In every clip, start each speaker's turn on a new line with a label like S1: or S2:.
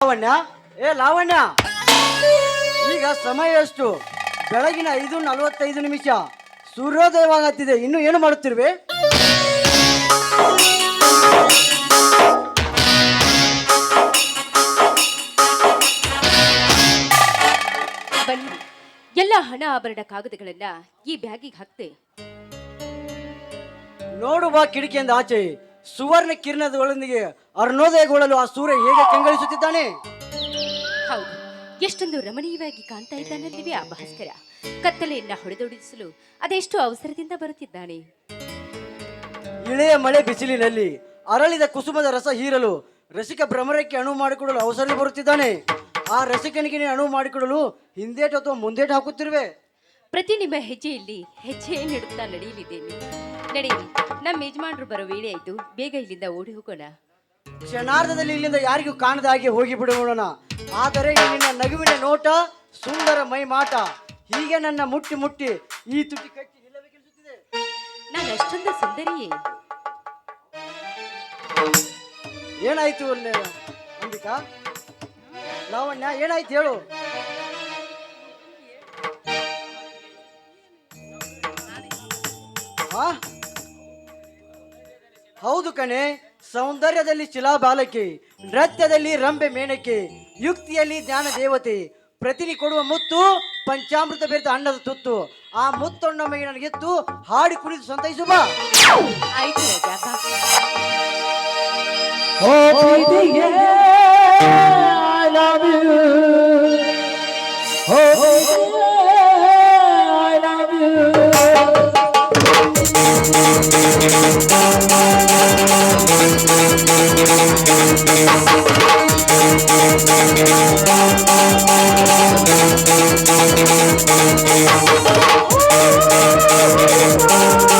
S1: ಲಾವಣ್ಯ? ಏ ಲಾವಣ್ಯ! ಈಗ ಸಮಯ ಎಷ್ಟು? ಬೆಳಗಿನ ಐದು ನಲವತ್ತೈದು ನಿಮಿಷ. ಸೂರ್ಯೋದಯವಾಗತ್ತಿದೆ. ಇನ್ನು ಏನು ಮಾಡುತ್ತಿರುವೆ?
S2: ಬನ್ನಿ. ಎಲ್ಲ ಹಣ ಆಭರಣ ಕಾಗದಗಳನ್ನ ಈ ಬ್ಯಾಗಿಗೆ ಹಾಕ್ತೆ.
S1: ನೋಡುವ ಕಿಟಕಿಯಿಂದ ಆಚೆ. ಸುವರ್ಣ ಕಿರಣದೊಳೊಂದಿಗೆ ಅರ್ಣೋದಯಗೊಳ್ಳಲು ಆ ಸೂರ್ಯ ಹೇಗೆ ಕಂಗಳಿಸುತ್ತಿದ್ದಾನೆ?
S2: ಹೌದು. ಎಷ್ಟೊಂದು ರಮಣೀಯವಾಗಿ ಕಾಣ್ತಾ ಇದ್ದಾನಲ್ಲಿವೆ ಆ ಭಾಸ್ಕರ. ಕತ್ತಲೆಯನ್ನ ಹೊಡೆದೊಡಿಸಲು ಅದೆಷ್ಟು ಅವಸರದಿಂದ ಬರುತ್ತಿದ್ದಾನೆ?
S1: ಇಳೆಯ ಮಳೆ ಬಿಸಿಲಿನಲ್ಲಿ ಅರಳಿದ ಕುಸುಮದ ರಸ ಹೀರಲು ರಸಿಕ ಭ್ರಮರಕ್ಕೆ ಅಣು ಮಾಡಿಕೊಡಲು ಅವಸರ ಬರುತ್ತಿದ್ದಾನೆ. ಆ ರಸಿಕನಿಗೆ ನೀನು ಅಣು ಮಾಡಿಕೊಡಲು ಹಿಂದೇಟು ಅಥವಾ ಮುಂದೇಟು ಹಾಕುತ್ತಿರುವೆ.
S2: ಪ್ರತಿ ನಿಮ್ಮ ಹೆಜ್ಜೆಯಲ್ಲಿ ಹೆಜ್ಜೆ ನೀಡುತ್ತಾ ನಡೆಯಲಿದ್ದೇನೆ. ನಡೆಯಿರಿ ನಮ್ಮ ಯಜಮಾನರು ಬರೋ ವೇಳೆ ಆಯ್ತು. ಬೇಗ ಇಲ್ಲಿಂದ ಓಡಿ ಹೋಗೋಣ.
S1: ಕ್ಷಣಾರ್ಧದಲ್ಲಿ ಇಲ್ಲಿಂದ ಯಾರಿಗೂ ಕಾಣದ ಹಾಗೆ ಹೋಗಿ ಬಿಡೋಣ ಆದರೆ ಇಲ್ಲಿನ ನಗುವಿನ ನೋಟ ಸುಂದರ ಮೈ ಮಾಟ ಹೀಗೆ ನನ್ನ ಮುಟ್ಟಿ ಮುಟ್ಟಿ ಈ ತುಟಿ ಕಟ್ಟಿ ನಿಲ್ಲಬೇಕೆನಿಸುತ್ತಿದೆ
S2: ನಾನು ಅಷ್ಟೊಂದು ಸುಂದರಿಯೇ.
S1: ಏನಾಯ್ತು ಅಲ್ಲೇ? ಅಂಬಿಕಾ? ಲಾವಣ್ಯ ಏನಾಯ್ತು ಹೇಳು. ಆ? ಹೌದು ಕಣೆ ಸೌಂದರ್ಯದಲ್ಲಿ ಶಿಲಾ ಬಾಲಕಿ ನೃತ್ಯದಲ್ಲಿ ರಂಬೆ ಮೇಣಕ್ಕೆ ಯುಕ್ತಿಯಲ್ಲಿ ಜ್ಞಾನ ದೇವತೆ ಪ್ರತಿನಿ ಕೊಡುವ ಮುತ್ತು ಪಂಚಾಮೃತ ಬೆರೆತ ಅಣ್ಣದ ತುತ್ತು. ಆ ಮುತ್ತೊಣ್ಣೊಮ್ಮೆಗೆ ನನಗೆತ್ತು ಹಾಡಿ ಕುಡಿದು ಸಂತೈಸು ಬಾ.
S2: ಆಯ್ತು ರಾಜ ಬಾ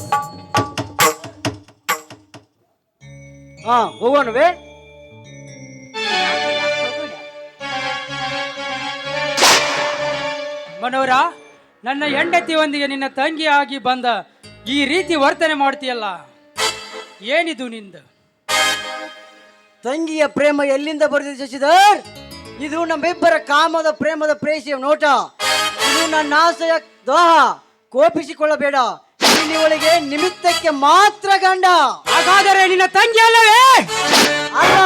S1: ಹಾ ಹೋಗೋಣವೇ?
S2: ಹೋಗೋಣ
S3: ಮನೋರ ನನ್ನ ಹೆಂಡತಿಯೊಂದಿಗೆ ನಿನ್ನ ತಂಗಿಯಾಗಿ ಬಂದ ಈ ರೀತಿ ವರ್ತನೆ ಮಾಡ್ತೀಯಲ್ಲ? ಏನಿದು ನಿಂದ?
S1: ತಂಗಿಯ ಪ್ರೇಮ ಎಲ್ಲಿಂದ ಬರೆದಿದೆ ಶಶಿಧರ್? ಇದು ನಮ್ಮಿಬ್ಬರ ಕಾಮದ ಪ್ರೇಮದ ಪ್ರೇಸಿಯ ನೋಟ. ಇದು ನನ್ನ ಆಸೆಯ ದೋಹ ಕೋಪಿಸಿಕೊಳ್ಳಬೇಡ. ಇಲ್ಲಿವಳಿಗೆ ನಿಮಿತ್ತಕ್ಕೆ ಮಾತ್ರ ಗಂಡ.
S3: ಹಾಗಾದರೆ ನಿನ್ನ ತಂಗಿ ಅಲ್ಲವೇ?
S1: ಅಲ್ಲ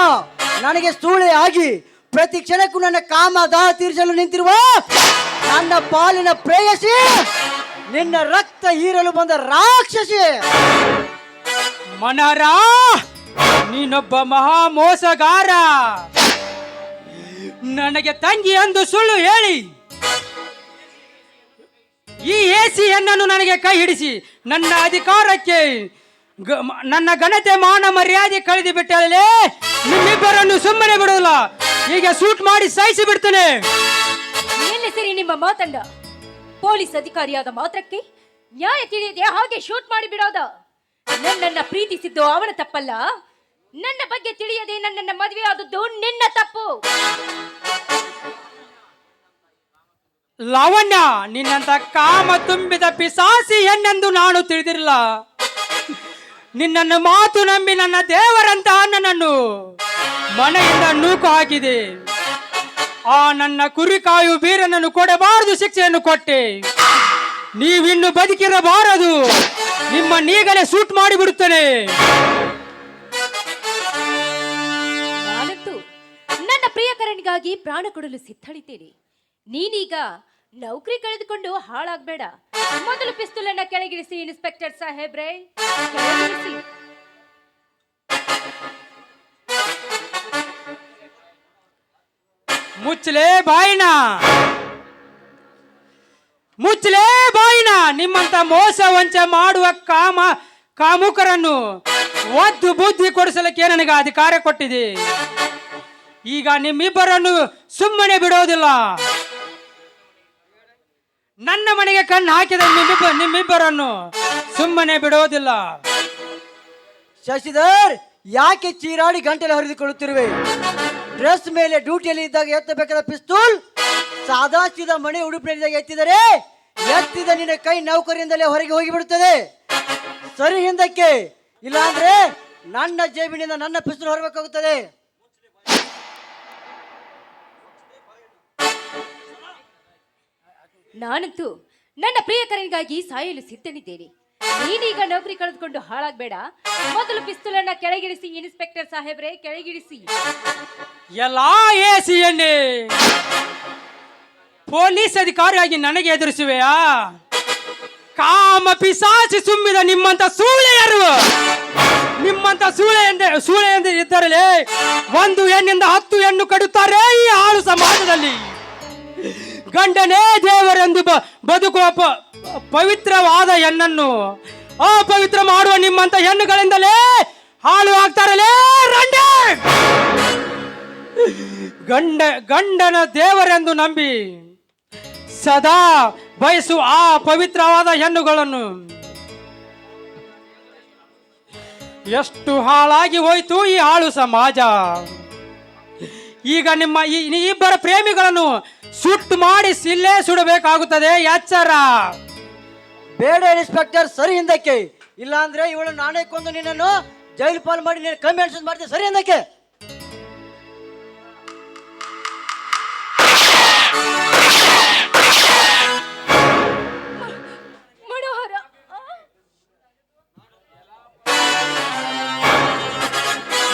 S1: ನನಗೆ ಸೂಳೆ ಆಗಿ ಪ್ರತಿ ಕ್ಷಣಕ್ಕೂ ನನ್ನ ಕಾಮ ದಾಹ ತೀರಿಸಲು ನಿಂತಿರುವ ನನ್ನ ಪಾಲಿನ ಪ್ರೇಯಸಿ ನಿನ್ನ ರಕ್ತ ಹೀರಲು ಬಂದ ರಾಕ್ಷಸಿ.
S3: ಮನರ ನೀನೊಬ್ಬ ಮಹಾ ಮೋಸಗಾರ ನನಗೆ ತಂಗಿ ಎಂದು ಸುಳ್ಳು ಹೇಳಿ. ಈ ಎಸಿ ಹೆಣ್ಣನ್ನು ನನಗೆ ಕೈ ಹಿಡಿಸಿ, ನನ್ನ ಅಧಿಕಾರಕ್ಕೆ ನನ್ನ ಘನತೆ, ಮಾನ ಮರ್ಯಾದೆ ಕಳೆದು ಬಿಟ್ಟಲ್ಲಿ ನಿಮ್ಮಿಬ್ಬರನ್ನು ಸುಮ್ಮನೆ ಬಿಡೋಲ್ಲ ಈಗ ಸೂಟ್ ಮಾಡಿ ಸಾಯಿಸಿ ಬಿಡ್ತೇನೆ.
S2: ನಿಲ್ಲಿಸಿರಿ ನಿಮ್ಮ ಮಾತಂಡ? ಪೊಲೀಸ್ ಅಧಿಕಾರಿಯಾದ ಮಾತ್ರಕ್ಕೆ ನ್ಯಾಯ ತಿಳಿಯದೆ ಹಾಗೆ ಶೂಟ್ ಮಾಡಿ ಬಿಡೋದ? ನನ್ನನ್ನ ಪ್ರೀತಿಸಿದ್ದು ಅವನ ತಪ್ಪಲ್ಲ. ನನ್ನ ಬಗ್ಗೆ ತಿಳಿಯದೆ ನನ್ನನ್ನ ಮದುವೆ ಆದದ್ದು ನಿನ್ನ ತಪ್ಪು.
S3: ಲಾವಣ್ಯ ನಿನ್ನಂತ ಕಾಮ ತುಂಬಿದ ಪಿಸಾಸಿ ಎನ್ನೆಂದು ನಾನು ತಿಳಿದಿರಲ್ಲ. ನಿನ್ನನ್ನು ಮಾತು ನಂಬಿ ನನ್ನ ದೇವರಂತ ನನ್ನನ್ನು ಮನೆಯಿಂದ ನೂಕು ಹಾಕಿದೆ. ಆ ನನ್ನ ಕುರಿಕಾಯು ಬೀರನನ್ನು ಕೊಡಬಾರದು ಶಿಕ್ಷೆಯನ್ನು ಕೊಟ್ಟೆ. ನೀವಿನ್ನು ಬದುಕಿರಬಾರದು. ನಿಮ್ಮ ನೀಗಲೇ ಶೂಟ್ ಮಾಡಿಬಿಡುತ್ತೇನೆ.
S2: ನಾನಂತೂ ನನ್ನ ಪ್ರಿಯಕರನಿಗಾಗಿ ಪ್ರಾಣ ಕೊಡಲು ಸಿದ್ಧಳಿದ್ದೇನೆ. ನೀನೀಗ ನೌಕರಿ ಕಳೆದುಕೊಂಡು ಹಾಳಾಗ್ಬೇಡ. ಮೊದಲು ಪಿಸ್ತೂಲನ್ನ ಕೆಳಗಿಳಿಸಿ, ಇನ್ಸ್ಪೆಕ್ಟರ್ ಸಾಹೇಬ್ರೆ. ಕೆಳಗಿಳಿಸಿ.
S3: ಮುಚ್ಚಲೇ ಬಾಯಿನ. ಮುಚ್ಚಲೇ ಬಾಯಿನ. ನಿಮ್ಮಂತ ಮೋಸ ವಂಚ ಮಾಡುವ ಕಾಮ, ಕಾಮುಕರನ್ನು ಒದ್ದು ಬುದ್ಧಿ ಕೊಡಿಸಲಿಕ್ಕೆ ನನಗೆ ಅಧಿಕಾರ ಕೊಟ್ಟಿದೆ. ಈಗ ನಿಮ್ಮಿಬ್ಬರನ್ನು ಸುಮ್ಮನೆ ಬಿಡೋದಿಲ್ಲ. ನನ್ನ ಮನೆಗೆ ಕಣ್ಣು ಹಾಕಿದ ನಿಮ್ಮಿಬ್ಬ, ನಿಮ್ಮಿಬ್ಬರನ್ನು ಸುಮ್ಮನೆ ಬಿಡೋದಿಲ್ಲ.
S1: ಶಶಿಧರ್, ಯಾಕೆ ಚೀರಾಡಿ ಗಂಟೆಲೆ ಹರಿದುಕೊಳ್ಳುತ್ತಿರುವೆ? ಡ್ರೆಸ್ ಮೇಲೆ ಡ್ಯೂಟಿಯಲ್ಲಿ ಇದ್ದಾಗ ಎತ್ತಬೇಕಾದ ಪಿಸ್ತೂಲ್, ಸಾದಾ ಸೀದಾ ಮನೆ ಉಡುಪಿನಲ್ಲಿದ್ದಾಗ ಎತ್ತಿದರೆ, ಎತ್ತಿದ ನಿನ್ನ ಕೈ ನೌಕರಿಯಿಂದಲೇ ಹೊರಗೆ ಹೋಗಿಬಿಡುತ್ತದೆ. ಸರಿ ಹಿಂದಕ್ಕೆ ಇಲ್ಲಾಂದ್ರೆ ನನ್ನ ಜೇಬಿನಿಂದ ನನ್ನ ಪಿಸ್ತೂಲ್ ಹೊರಬೇಕಾಗುತ್ತದೆ
S2: ನಾನಂತೂ ನನ್ನ ಪ್ರಿಯಕರನಿಗಾಗಿ ಸಾಯಲು ಸಿದ್ಧನಿದ್ದೇನೆ. ನೀನೀಗ ನೌಕರಿ ಕಳೆದುಕೊಂಡು ಹಾಳಾಗ್ಬೇಡ. ಮೊದಲು ಪಿಸ್ತೂಲನ್ನ ಕೆಳಗಿಳಿಸಿ, ಇನ್ಸ್ಪೆಕ್ಟರ್ ಸಾಹೇಬ್ರೆ, ಕೆಳಗಿಳಿಸಿ.
S3: ಎಲ್ಲಾ ಎಸಿ ಎಣ್ಣೆ ಪೊಲೀಸ್ ಅಧಿಕಾರಿಯಾಗಿ ನನಗೆ ಎದುರಿಸುವೆಯಾ? ಕಾಮ ಪಿಸಾಚಿ ಸುಮ್ಮಿದ ನಿಮ್ಮಂತ ಸೂಳೆಯರು! ನಿಮ್ಮಂತ ಸೂಳೆ ಎಂದೇ ಸೂಳೆ ಎಂದೇ ಇದ್ದರಲೇ ಒಂದು ಹೆಣ್ಣಿಂದ ಹತ್ತು ಹೆಣ್ಣು ಕಡುತ್ತಾರೆ ಈ ಆಳು ಸಮಾಜದಲ್ಲಿ. ಗಂಡನೇ ದೇವರೆಂದು ಬದುಕುವ ಪವಿತ್ರವಾದ ಹೆಣ್ಣನ್ನು ಅಪವಿತ್ರ ಮಾಡುವ ನಿಮ್ಮಂತ ಹೆಣ್ಣುಗಳಿಂದಲೇ ಹಾಳು ಆಗ್ತಾರಲೇ, ರಂಡೆ! ಗಂಡ, ಗಂಡನ ದೇವರೆಂದು ನಂಬಿ ಸದಾ ಬಯಸು ಆ ಪವಿತ್ರವಾದ ಹೆಣ್ಣುಗಳನ್ನು. ಎಷ್ಟು ಹಾಳಾಗಿ ಹೋಯ್ತು ಈ ಹಾಳು ಸಮಾಜ. ಈಗ ನಿಮ್ಮ ಈ ಇಬ್ಬರ ಪ್ರೇಮಿಗಳನ್ನು ಸುಟ್ಟು ಮಾಡಿ ಸಿಲ್ಲೇ ಸುಡಬೇಕಾಗುತ್ತದೆ ಎಚ್ಚರ
S1: ಬೇಡ ಇನ್ಸ್ಪೆಕ್ಟರ್ ಸರಿ ಹಿಂದಕ್ಕೆ. ಇಲ್ಲಾಂದ್ರೆ ಇವಳು ನಾನೇ ಕೊಂದು ನಿನ್ನನ್ನು ಜೈಲು ಪಾಲ್ ಮಾಡಿ ನೀನು ಕಮ್ಮಿ ಅನ್ಸೋದು ಮಾಡ್ತೀನಿ ಸರಿ ಹಿಂದಕ್ಕೆ?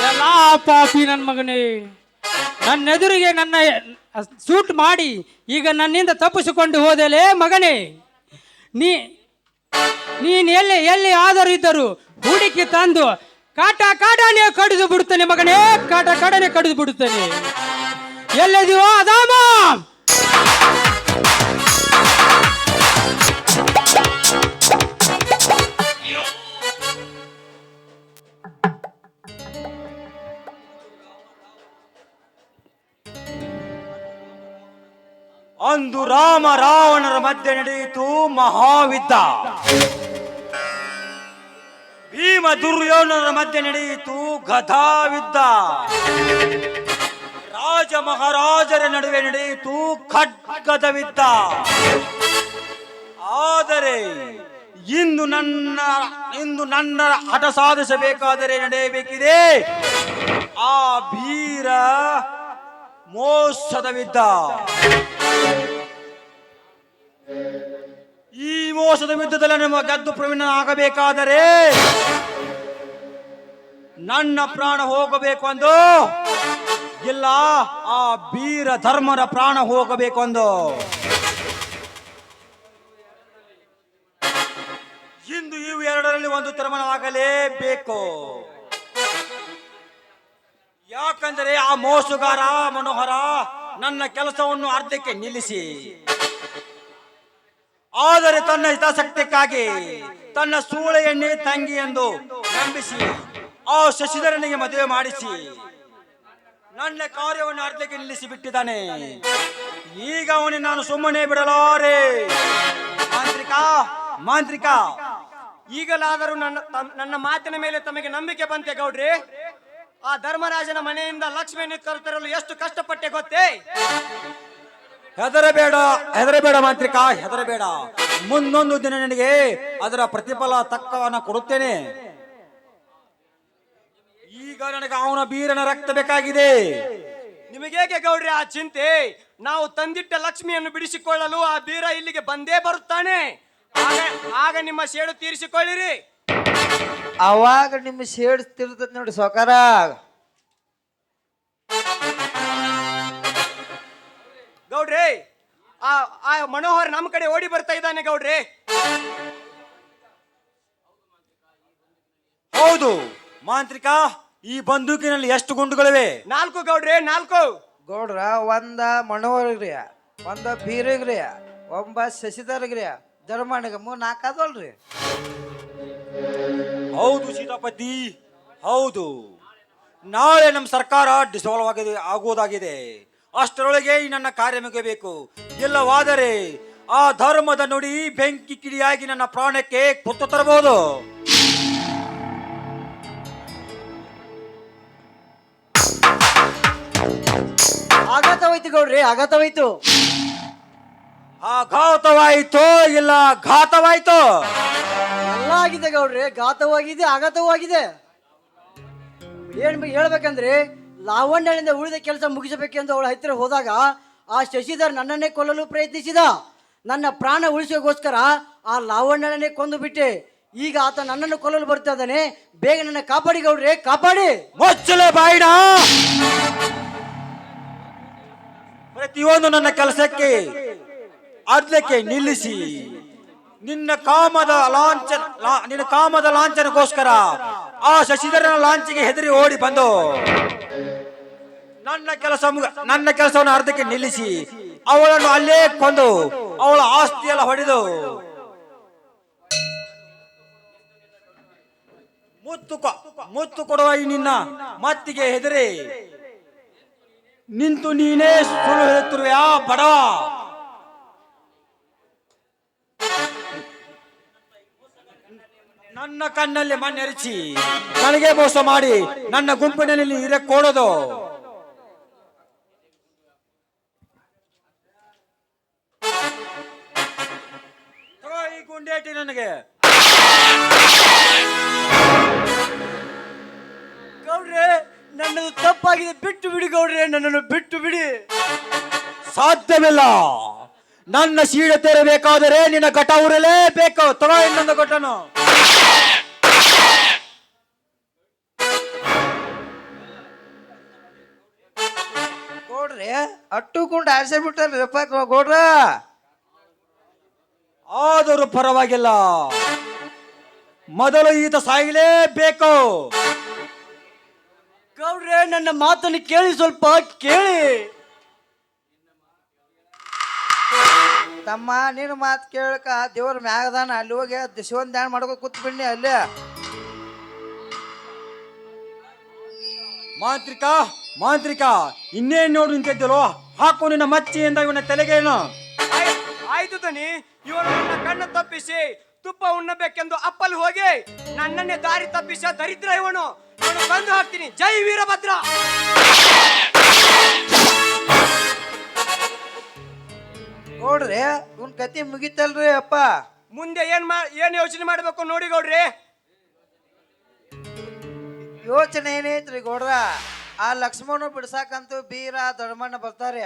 S3: ಎಲ್ಲ ಪಾಪಿ ನನ್ನ ಮಗನೇ. ನನ್ನ ಎದುರಿಗೆ ನನ್ನ ಸೂಟ್ ಮಾಡಿ ಈಗ ನನ್ನಿಂದ ತಪ್ಪಿಸಿಕೊಂಡು ಹೋದಲೇ ಮಗನೇ. ನೀ, ನೀನು ಎಲ್ಲಿ ಎಲ್ಲಿ ಆದರೂ ಇದ್ದರು ಹುಡುಕಿ ತಂದು ಕಾಟ ಕಾಡನೆ ಕಡಿದು ಬಿಡುತ್ತೇನೆ ಮಗನೇ, ಕಾಟ ಕಾಡನೆ ಕಡಿದು ಬಿಡುತ್ತೇನೆ. ಎಲ್ಲಿದೆಯೋ ಅದಾಮ?
S4: ಅಂದು ರಾಮ ರಾವಣರ ಮಧ್ಯೆ ನಡೆಯಿತು ಮಹಾವಿದ್ದ ಭೀಮ ದುರ್ಯೋಧನರ ಮಧ್ಯೆ ನಡೆಯಿತು ಗದಾವಿದ್ದ ರಾಜ ಮಹಾರಾಜರ ನಡುವೆ ನಡೆಯಿತು ಖಡ್ಗದ ವಿದ್ದ ಆದರೆ ಇಂದು ನನ್ನ ಇಂದು ನನ್ನ ಹಠ ಸಾಧಿಸಬೇಕಾದರೆ ನಡೆಯಬೇಕಿದೆ. ಆ ಭೀರ ಮೋಸದ ವಿದ್ದ ಈ ಮೋಸದ ಯುದ್ಧದಲ್ಲಿ ನಿಮ್ಮ ಗದ್ದು ಪ್ರವೀಣ ಆಗಬೇಕಾದರೆ ನನ್ನ ಪ್ರಾಣ ಹೋಗಬೇಕು ಅಂದು. ಇಲ್ಲ, ಆ ಬೀರ ಧರ್ಮರ ಪ್ರಾಣ ಹೋಗಬೇಕು ಅಂದು. ಇಂದು ಇವು ಎರಡರಲ್ಲಿ ಒಂದು ತೀರ್ಮಾನವಾಗಲೇಬೇಕು ಯಾಕಂದರೆ ಆ ಮೋಸುಗಾರ, ಮನೋಹರ, ನನ್ನ ಕೆಲಸವನ್ನು ಅರ್ಧಕ್ಕೆ ನಿಲ್ಲಿಸಿ. ಆದರೆ ತನ್ನ ಹಿತಾಸಕ್ತಿಕ್ಕಾಗಿ ತನ್ನ ಸೂಳೆಯನ್ನೇ ತಂಗಿ ಎಂದು ನಂಬಿಸಿ, ಆ ಶಶಿಧರನಿಗೆ ಮದುವೆ ಮಾಡಿಸಿ, ನನ್ನ ಕಾರ್ಯವನ್ನು ಅರ್ಧಕ್ಕೆ ನಿಲ್ಲಿಸಿ ಬಿಟ್ಟಿದ್ದಾನೆ ಈಗ ಅವನಿಗೆ ನಾನು ಸುಮ್ಮನೆ ಬಿಡಲಾರೆ. ಮಾಂತ್ರಿಕ ಮಾಂತ್ರಿಕ,
S5: ಈಗಲಾದರೂ ನನ್ನ ನನ್ನ ಮಾತಿನ ಮೇಲೆ ತಮಗೆ ನಂಬಿಕೆ ಬಂತೆ ಗೌಡ್ರಿ. ಆ ಧರ್ಮರಾಜನ ಮನೆಯಿಂದ ಲಕ್ಷ್ಮಿಯನ್ನು ಕರೆತರಲು ಎಷ್ಟು ಕಷ್ಟಪಟ್ಟೆ ಗೊತ್ತೇ?
S4: ಹೆದರಬೇಡ ಹೆದರಬೇಡ ಮಾಂತ್ರಿಕ ಹೆದರಬೇಡ ಮುಂದೊಂದು ದಿನ ನಿನಗೆ ಅದರ ಪ್ರತಿಫಲ ತಕ್ಕವನ್ನ ಕೊಡುತ್ತೇನೆ. ಈಗ ನನಗೆ ಅವನ ಬೀರನ ರಕ್ತ ಬೇಕಾಗಿದೆ.
S5: ನಿಮಗೇಕೆ ಗೌಡ್ರಿ ಆ ಚಿಂತೆ? ನಾವು ತಂದಿಟ್ಟ ಲಕ್ಷ್ಮಿಯನ್ನು ಬಿಡಿಸಿಕೊಳ್ಳಲು ಆ ಬೀರ ಇಲ್ಲಿಗೆ ಬಂದೇ ಬರುತ್ತಾನೆ. ಆಗ ಆಗ ನಿಮ್ಮ ಸೇಡು ತೀರಿಸಿಕೊಳ್ಳಿರಿ.
S6: ಅವಾಗ ನಿಮ್ಮ ಸೇಡು ತಿರ್ತೈತಿ ನೋಡಿ ಸೌಕಾರ.
S5: ಗೌಡ್ರಿ ಆ ಆ ಮನೋಹರ್ ನಮ್ಮ ಕಡೆ ಓಡಿ ಬರ್ತಾ ಇದ್ದಾನೆ ಗೌಡ್ರಿ.
S4: ಹೌದು ಮಾಂತ್ರಿಕ ಈ ಬಂದೂಕಿನಲ್ಲಿ ಎಷ್ಟು ಗುಂಡುಗಳಿವೆ?
S5: ನಾಲ್ಕು ಗೌಡ್ರಿ ನಾಲ್ಕು.
S6: ಗೌಡ್ರ ಒಂದ ಮನೋಹರ್ ಮನೋಹರ್ಗ್ರಿ ಒಂದ ಬೀರಗ್ರಿ ಒಂಬ ಶಶಿಧರ್ಗ್ರಿ ಧರ್ಮಣ್ಣಗ ಮೂರ್ ನಾಲ್ಕು ಅದಲ್ರಿ
S4: ಹೌದು ಸೀತಾಪತಿ ಹೌದು. ನಾಳೆ ನಮ್ಮ ಸರ್ಕಾರ ಡಿಸಾಲ್ವ್ ಆಗಿದೆ ಆಗುವುದಾಗಿದೆ. ಅಷ್ಟರೊಳಗೆ ಈ ನನ್ನ ಕಾರ್ಯ ಮುಗಿಯಬೇಕು. ಇಲ್ಲವಾದರೆ ಆ ಧರ್ಮದ ನುಡಿ ಬೆಂಕಿ ಕಿಡಿಯಾಗಿ ನನ್ನ ಪ್ರಾಣಕ್ಕೆ ಕೊತ್ತು ತರಬಹುದು.
S1: ಆಘಾತವಾಯ್ತು ಗೌಡ್ರಿ ಆಘಾತವಾಯ್ತು.
S4: ಆಘಾತವಾಯ್ತು ಇಲ್ಲ ಘಾತವಾಯ್ತು?
S1: ಎಲ್ಲ ಆಗಿದೆ ಗೌಡ್ರಿ ಘಾತವಾಗಿದೆ ಆಘಾತವಾಗಿದೆ. ಏನ್ ಹೇಳ್ಬೇಕಂದ್ರೆ ಲಾವಣ್ಯನಿಂದ ಉಳಿದ ಕೆಲಸ ಮುಗಿಸಬೇಕೆಂದು ಅವಳ ಹತ್ತಿರ ಹೋದಾಗ ಆ ಶಶಿಧರ್ ನನ್ನನ್ನೇ ಕೊಲ್ಲಲು ಪ್ರಯತ್ನಿಸಿದ. ನನ್ನ ಪ್ರಾಣ ಉಳಿಸೋಗೋಸ್ಕರ ಆ ಲಾವಣ್ಯಳನ್ನೇ ಕೊಂದು ಬಿಟ್ಟೆ. ಈಗ ಆತ ನನ್ನನ್ನು ಕೊಲ್ಲಲು ಬರ್ತಾ ಇದ್ದಾನೆ. ಬೇಗ ನನ್ನ ಕಾಪಾಡಿ ಗೌಡ್ರೆ, ಕಾಪಾಡಿ!
S4: ಮೊಚ್ಚಲೆ ಬಾಯಿಡ ಪ್ರತಿಯೊಂದು ನನ್ನ ಕೆಲಸಕ್ಕೆ ಅರ್ಧಕ್ಕೆ ನಿಲ್ಲಿಸಿ. ನಿನ್ನ ಕಾಮದ ಲಾಂಛನ ನಿನ್ನ ಕಾಮದ ಲಾಂಛನಕ್ಕೋಸ್ಕರ ಆ ಶಶಿಧರನ ಲಾಂಚಿಗೆ ಹೆದರಿ ಓಡಿ ಬಂದು. ನನ್ನ ಕೆಲಸ ಮುಗ- ನನ್ನ ಕೆಲಸವನ್ನು ಅರ್ಧಕ್ಕೆ ನಿಲ್ಲಿಸಿ, ಅವಳನ್ನು ಅಲ್ಲೇ ಕೊಂದು, ಅವಳ ಆಸ್ತಿಯೆಲ್ಲ ಹೊಡೆದು, ಮುತ್ತು ಮುತ್ತು ಕೊಡುವ ಈ ನಿನ್ನ ಮತ್ತಿಗೆ ಹೆದರಿ. ನಿಂತು ನೀನೇ ಸುಳ್ಳು ಹೇಳುತ್ತಿರುವೆಯಾ ಬಡವ. ನನ್ನ ಕಣ್ಣಲ್ಲಿ ಮಣ್ಣೆರಚಿ, ನನಗೆ ಮೋಸ ಮಾಡಿ, ನನ್ನ ಗುಂಪಿನಲ್ಲಿ ಇರಕ್ಕೋಡೋದು ತಗೋ ಗುಂಡೇಟಿ ನನಗೆ.
S1: ಗೌಡ್ರೆ, ನನ್ನದು ತಪ್ಪಾಗಿದೆ, ಬಿಟ್ಟು ಬಿಡಿ ಗೌಡ್ರೆ, ನನ್ನನ್ನು ಬಿಟ್ಟು ಬಿಡಿ.
S4: ಸಾಧ್ಯವಿಲ್ಲ. ನನ್ನ ಸೀಡೆ ತೆರಬೇಕಾದರೆ ನಿನ್ನ ಘಟ ಉರಲೇಬೇಕು. ತಗೋ ಇನ್ನೊಂದು ಘಟನು.
S6: ಗೌಡ್ರೆ, ಅಟ್ಟು ಗುಂಡ್ ಆಸೆ ಬಿಟ್ಟಾರ್ರಿಪ್ಪ ಗೌಡ್ರ.
S4: ಆದರೂ ಪರವಾಗಿಲ್ಲ. ಮೊದಲು ಈತ ಸಾಯಲೇಬೇಕು.
S1: ಗೌಡ್ರೆ ನನ್ನ ಮಾತನ್ನು ಕೇಳಿ ಸ್ವಲ್ಪ ಕೇಳಿ.
S6: ತಮ್ಮ ನಿನ್ನ ಮಾತು ಕೇಳಕ ದೇವ್ರ ಮ್ಯಾಗದಾನ ಅಲ್ಲಿ ಹೋಗಿ ದಿಶವನ್ ಧ್ಯಾನ ಮಾಡ್ಕೊ ಕೂತ್ ಬಿಡ್ನಿ ಅಲ್ಲೇ.
S4: ಮಾಂತ್ರಿಕ ಮಾಂತ್ರಿಕ ಇನ್ನೇನ್ ನೋಡು ನಿಂತಿದ್ದಲು ಹಾಕು ನಿನ್ನ ಮಚ್ಚಿಯಿಂದ ಇವನ ತಲೆಗೇನು?
S5: ಆಯ್ತು ತನಿ ಇವನು ನನ್ನ ಕಣ್ಣು ತಪ್ಪಿಸಿ ತುಪ್ಪ ಉಣ್ಣಬೇಕೆಂದು ಅಪ್ಪಲ್ಲಿ ಹೋಗಿ ನನ್ನನ್ನೇ ದಾರಿ ತಪ್ಪಿಸ ದರಿದ್ರ ಇವನು. ಇವನು ಬಂದು ಹಾಕ್ತೀನಿ. ಜೈ ವೀರಭದ್ರ!
S6: ನೋಡ್ರಿ ಇವನ್ ಕತಿ ಮುಗಿತಲ್ರಿ ಅಪ್ಪ.
S5: ಮುಂದೆ ಏನ್ ಮಾ ಏನ್ ಯೋಚನೆ ಮಾಡ್ಬೇಕು ನೋಡಿ ಗೌಡ್ರಿ.
S6: ಯೋಚನೆ ಏನೈತ್ರಿ ಗೌಡ್ರ? ಆ ಲಕ್ಷ್ಮಣ ಬಿಡ್ಸಾಕಂತೂ ಬೀರ ದೊಡ್ಡಮಣ್ಣ ಬರ್ತಾರೆ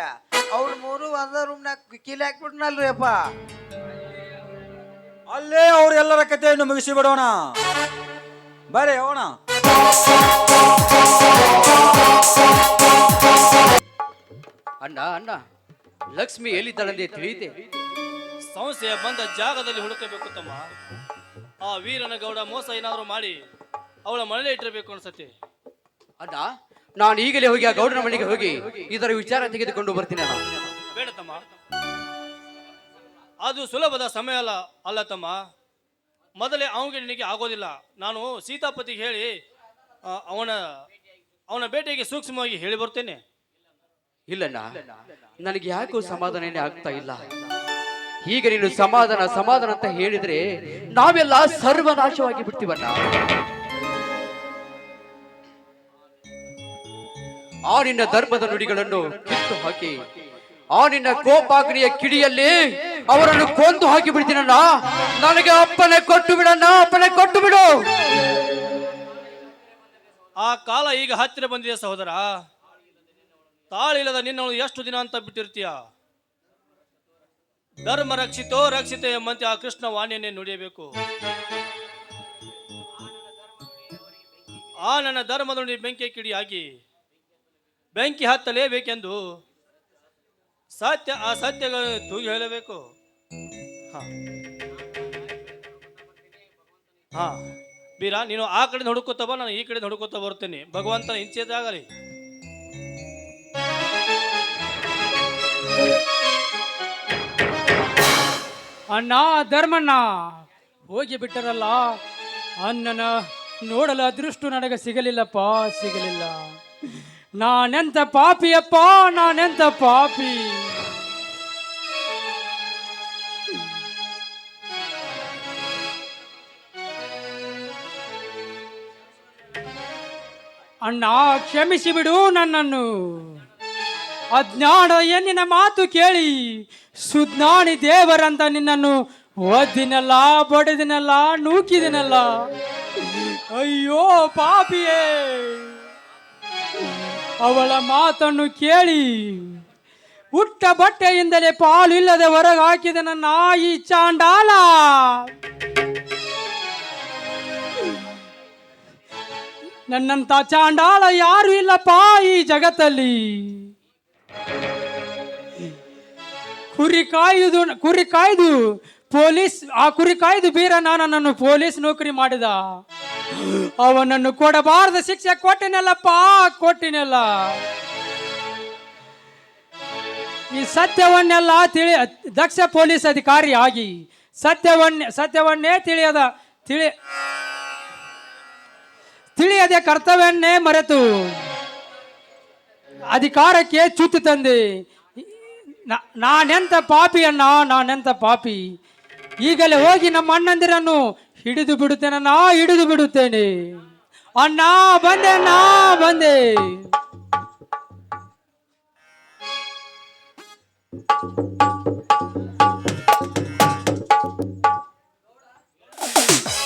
S6: ಅವ್ರ ಮೂರು ಒಂದ ರೂಮ್ನಾಗ ಕೀಲಿ ಹಾಕ್ಬಿಟ್ನಲ್ರಿ ಅಪ್ಪ
S4: ಅಲ್ಲೇ ಅವರೆಲ್ಲರ ಕಥೆಯನ್ನು ಮುಗಿಸಿ ಬಿಡೋಣ. ಬರೇ ಹೋಣ
S7: ಅಣ್ಣ ಅಣ್ಣ ಲಕ್ಷ್ಮಿ ಎಲ್ಲಿದ್ದಾಳೆ ತಿಳಿಯಿತೆ
S8: ಸಂಸ್ಥೆಯ ಬಂದ ಜಾಗದಲ್ಲಿ ಹುಡುಕಬೇಕು ತಮ್ಮ. ಆ ವೀರನ ಗೌಡ ಮೋಸ ಏನಾದರೂ ಮಾಡಿ ಅವಳ ಮನೇಲೆ ಇಟ್ಟಿರಬೇಕು ಅನ್ಸತ್ತೆ.
S7: ಅಣ್ಣ ನಾನು ಈಗಲೇ ಹೋಗಿ ಆ ಗೌಡನ ಮನೆಗೆ ಹೋಗಿ ಇದರ ವಿಚಾರ ತೆಗೆದುಕೊಂಡು ಬರ್ತೀನಿ ಅಣ್ಣ.
S8: ಬೇಡ ತಮ್ಮ. ಅದು ಸುಲಭದ ಸಮಯ ಅಲ್ಲ ಅಲ್ಲ ತಮ್ಮ. ಮೊದಲೇ ಅವನಿಗೆ ನಿನಗೆ ಆಗೋದಿಲ್ಲ. ನಾನು ಸೀತಾಪತಿಗೆ ಹೇಳಿ ಆ, ಅವನ ಅವನ ಭೇಟಿಗೆ ಸೂಕ್ಷ್ಮವಾಗಿ ಹೇಳಿ ಬರ್ತೇನೆ.
S7: ಇಲ್ಲಣ್ಣ ನನಗೆ ಯಾಕೋ ಸಮಾಧಾನನೇ ಆಗ್ತಾ ಇಲ್ಲ. ಈಗ ನೀನು ಸಮಾಧಾನ ಸಮಾಧಾನ ಅಂತ ಹೇಳಿದ್ರೆ ನಾವೆಲ್ಲ ಸರ್ವನಾಶವಾಗಿ ಬಿಡ್ತೀವಣ್ಣ. ಆ ನಿನ್ನ ಧರ್ಮದ ನುಡಿಗಳನ್ನು ಕಿತ್ತು ಹಾಕಿ ಆ ನಿನ್ನ ಕೋಪಾಗ್ನಿಯ ಕಿಡಿಯಲ್ಲಿ ಅವರನ್ನು ಕೊಂದು ಹಾಕಿ ಬಿಡ್ತೀನಣ್ಣ. ನನಗೆ ಅಪ್ಪನೆ ಕೊಟ್ಟು ಬಿಡಣ್ಣ ಅಪ್ಪನೆ ಕೊಟ್ಟು ಬಿಡು.
S8: ಆ ಕಾಲ ಈಗ ಹತ್ತಿರ ಬಂದಿದೆ ಸಹೋದರ. ತಾಳಿಲ್ಲದ ನಿನ್ನವನು ಎಷ್ಟು ದಿನ ಅಂತ ಬಿಟ್ಟಿರ್ತೀಯ? ಧರ್ಮ ರಕ್ಷಿತೋ ರಕ್ಷಿತ ಎಂಬಂತೆ ಆ ಕೃಷ್ಣ ವಾಣಿಯನ್ನೇ ನುಡಿಯಬೇಕು. ಆ ನನ್ನ ಧರ್ಮದ ನುಡಿ ಬೆಂಕಿ ಕಿಡಿಯಾಗಿ ಬೆಂಕಿ ಹತ್ತಲೇಬೇಕೆಂದು ಸತ್ಯ, ಆ ತೂಗಿ ಹೇಳಬೇಕು. ಹಾ. ಹಾ. ಬೀರ, ನೀನು ಆ ಕಡೆ ಹುಡುಕೋತ ಬಾ, ನಾನು ಈ ಕಡೆ ಹುಡುಕೋತ ಬರ್ತೇನೆ. ಭಗವಂತನ ಇಂಚೇದಾಗಲಿ
S3: ಅಣ್ಣ, ಧರ್ಮಣ್ಣ, ಹೋಗಿ ಬಿಟ್ಟರಲ್ಲ, ಅಣ್ಣನ ನೋಡಲು ಅದೃಷ್ಟು ನನಗೆ ಸಿಗಲಿಲ್ಲಪ್ಪ, ಸಿಗಲಿಲ್ಲ. ನಾನೆಂತ ಪಾಪಿಯಪ್ಪ, ನಾನೆಂತ ಪಾಪಿ? ಅಣ್ಣ, ಕ್ಷಮಿಸಿ ಬಿಡು ನನ್ನನ್ನು. ಅಜ್ಞಾನ ಎನ್ನಿನ ಮಾತು ಕೇಳಿ, ಸುಜ್ಞಾನಿ ದೇವರಂತ ನಿನ್ನನ್ನು ಒದ್ದಿನಲ್ಲ, ಬಡಿದಿನಲ್ಲ, ನೂಕಿದಿನಲ್ಲ. ಅಯ್ಯೋ ಪಾಪಿಯೇ! ಅವಳ ಮಾತನ್ನು ಕೇಳಿ ಹುಟ್ಟ ಬಟ್ಟೆಯಿಂದಲೇ ಪಾಲು ಇಲ್ಲದೆ ಹೊರಗೆ ಹಾಕಿದ ನನ್ನ ಈ ಚಾಂಡಾಲ. ನನ್ನಂತ ಚಾಂಡಾಳ ಯಾರು ಇಲ್ಲಪ್ಪ ಈ ಜಗತ್ತಲ್ಲಿ. ಕುರಿ ಕಾಯ್ದು ಕುರಿ ಕಾಯ್ದು ಪೊಲೀಸ್, ಆ ಕುರಿ ಕಾಯ್ದು ಬೀರ ನನ್ನನ್ನು ಪೊಲೀಸ್ ನೌಕರಿ ಮಾಡಿದ. ಅವನನ್ನು ಕೊಡಬಾರದ ಶಿಕ್ಷೆ ಕೊಟ್ಟಿನಲ್ಲಪ್ಪ, ಕೊಟ್ಟಿನಲ್ಲ. ಈ ಸತ್ಯವನ್ನೆಲ್ಲ ತಿಳಿ, ದಕ್ಷ ಪೊಲೀಸ್ ಅಧಿಕಾರಿ ಆಗಿ ಸತ್ಯವನ್ನೇ ಸತ್ಯವನ್ನೇ ತಿಳಿಯದ, ತಿಳಿ, ತಿಳಿಯದೆ ಕರ್ತವ್ಯನ್ನೇ ಮರೆತು ಅಧಿಕಾರಕ್ಕೆ ಚ್ಯುತಿ ತಂದೆ. ನಾನೆಂತ ಪಾಪಿಯನ್ನ, ನಾನೆಂತ ಪಾಪಿ? ಈಗಲೇ ಹೋಗಿ ನಮ್ಮ ಅಣ್ಣಂದಿರನ್ನು ಹಿಡಿದು ಬಿಡುತ್ತೇನೆ ನಾ ಹಿಡಿದು ಬಿಡುತ್ತೇನೆ. ಅಣ್ಣ ಬಂದೆ ನಾ ಬಂದೆ.